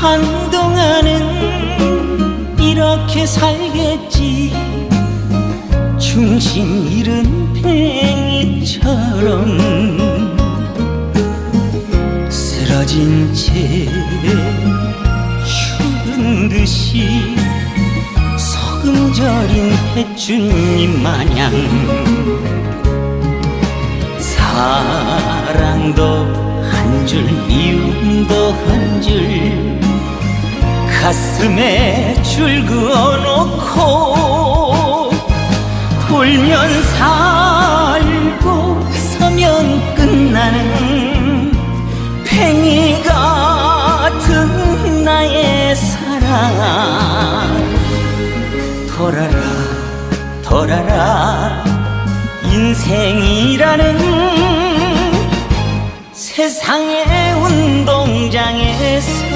한동안은 이렇게 살겠지. 중심 잃은 팽이처럼 쓰러진 채 죽은 듯이 소금 절인 해주님 마냥 사랑도 한 줄 미움도 한줄 가슴에 줄 그어놓고 돌면 살고 서면 끝나는 팽이 같은 나의 사랑. 돌아라 돌아라 인생이라는 세상의 운동장에서